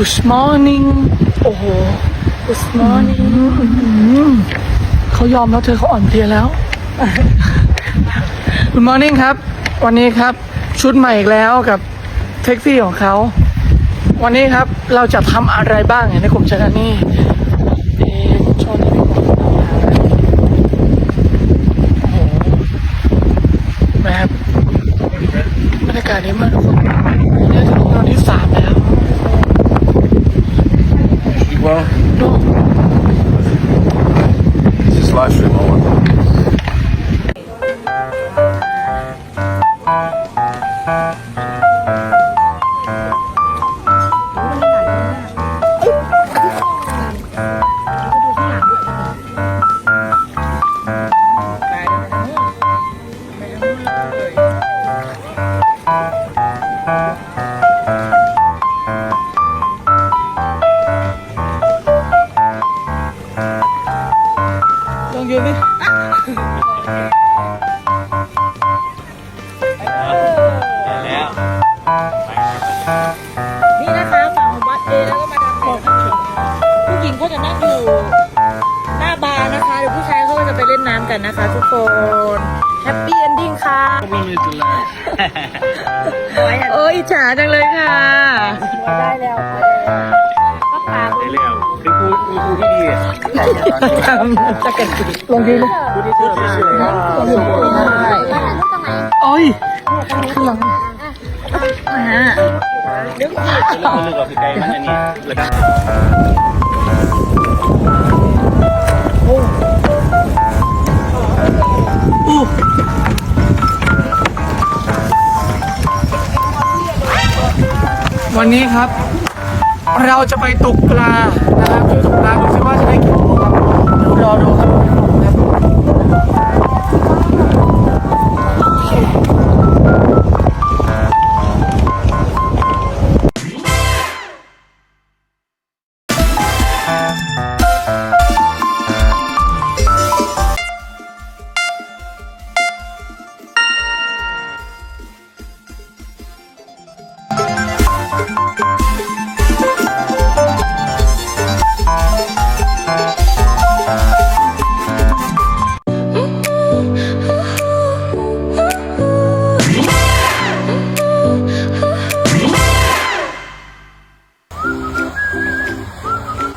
Good morning โอ้โห Good morning อื้อหือเขายอมแล้วเธอเขาอ่อนเพลียแล้ว Good morning ครับ วันนี้ครับชุดใหม่อีกแล้วกับแท็กซี่ของเขา วันนี้ครับเราจะทำอะไรบ้างในกลุ่มชนะนี่ กันนะคะทุกคนแฮปปี้เอนดิ้งค่ะโอ้ยอิจฉาจังเลยค่ะได้แล้วก็ปาได้เร็วคือครูครูครูที่ดีอะจะเกิดขึ้นลองยืนดิครูที่พูดเฉยๆนะโอ้ยข้างหลังเรื่องมันลึกกว่าคือไกลมันอันนี้เลยครั วันนี้ครับ เราจะไปตกปลานะครับตกปลาดูซิว่าจะได้กี่ตัวครับเดี๋ยวรอดูครับ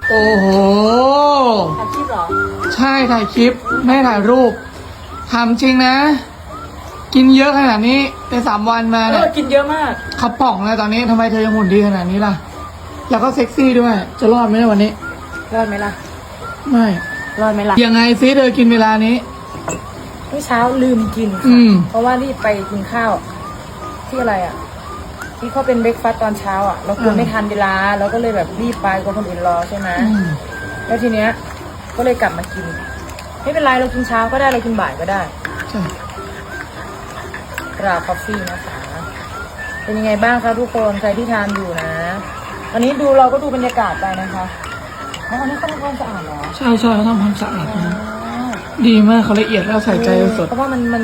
โอ้โหทำคลิปเหรอ ใช่ถ่ายคลิป ไม่ถ่ายรูปทำจริงนะ กินเยอะขนาดนี้ในสามวันมาเอเนี่ยอกินเยอะมากเขาป่องเลยตอนนี้ทำไมเธอยังหุ่นดีขนาดนี้ล่ะ แล้วก็เซ็กซี่ด้วย จะรอดไหมเนี่ยวันนี้ รอดไหมล่ะ ไม่รอดไหมล่ะ ยังไงซิเธอกินเวลานี้ เมื่อเช้าลืมกินอืค่ะม เพราะว่ารีบไปกินข้าว ที่อะไรอะ ที่เขาเป็นเบรกฟาสต์ตอนเช้าอะ เรากลัวไม่ทันเวลาเราก็เลยแบบรีบไปกลัวคนอื่นรอใช่ไหมอืมแล้วทีเนี้ย ก็เลยกลับมากิน ไม่เป็นไรเรากินเช้าก็ได้เรากินบ่ายก็ได้ ใช่ก ราคอฟฟี่นะคะ เป็นยังไงบ้างคะทุกคนใครที่ทานอยู่นะวันนี้ดูเราก็ดูบรรยากาศไปนะคะอ๋ออันนี้เขาทำความสะอาดเหรอใช่ใช่เขาทำความสะอาดอ๋อนะดีมากเขาละเอียดแล้วใส่ใจสดเพราะว่ามันมัน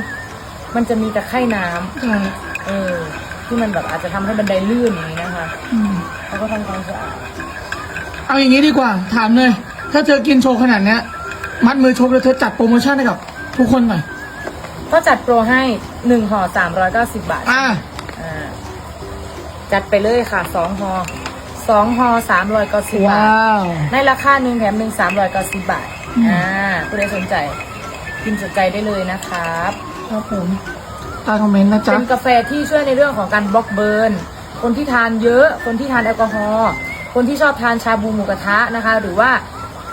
มันจะมีตะไคร่น้ำใช่เออที่มันแบบอาจจะทำให้บันไดลื่นอย่างนี้นะคะอืมเขาก็ทำความสะอาดเอาอย่างนี้ดีกว่า ถามเลย ถ้าเธอกินโชว์ขนาดเนี้ย มัดมือชกแล้วเธอจัดโปรโมชั่นให้กับทุกคนหน่อย ก็จัดโปรให้หนึ่งห่อสามร้อยเก้าสิบบาทอ่าอ่าจัดไปเลยค่ะสองห่อสองห่อสามร้อยเก้าสิบบาว้าท ว ในราคาหนึ่งแถมหนึ่งสามร้อยเก้าสิบบาท อืม อ่าผู้ใดสนใจพิมพ์สนใจได้เลยนะครับครับผมใต้คอมเมนต์นะจ๊ะ เป็นกาแฟที่ช่วยในเรื่องของการบล็อกเบิร์น คนที่ทานเยอะ คนที่ทานแอลกอฮอล์ คนที่ชอบทานชาบูหมูกระทะนะคะ หรือว่า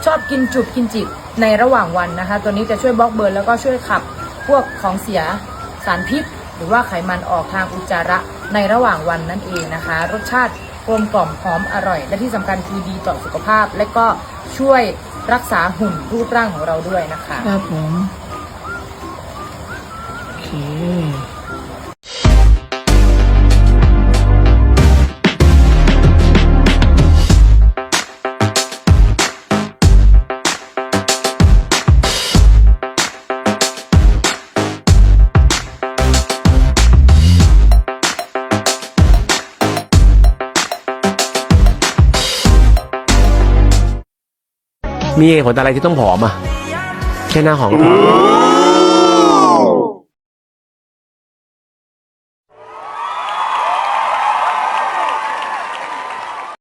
ชอบกินจุบกินจิบในระหว่างวันนะคะ ตัวนี้จะช่วยบล็อกเบิร์นแล้วก็ช่วยขับ พวกของเสียสารพิษ หรือว่าไขมันออกทางอุจจาระในระหว่างวันนั่นเองนะคะ รสชาติกลมกล่อมหอมอร่อย และที่สำคัญคือดีต่อสุขภาพ และก็ช่วยรักษาหุ่นรูปร่างของเราด้วยนะคะ ครับผมโอเค มีเหตุผลอะไรที่ต้องผอมอะแค่หน้าหอมก็พอ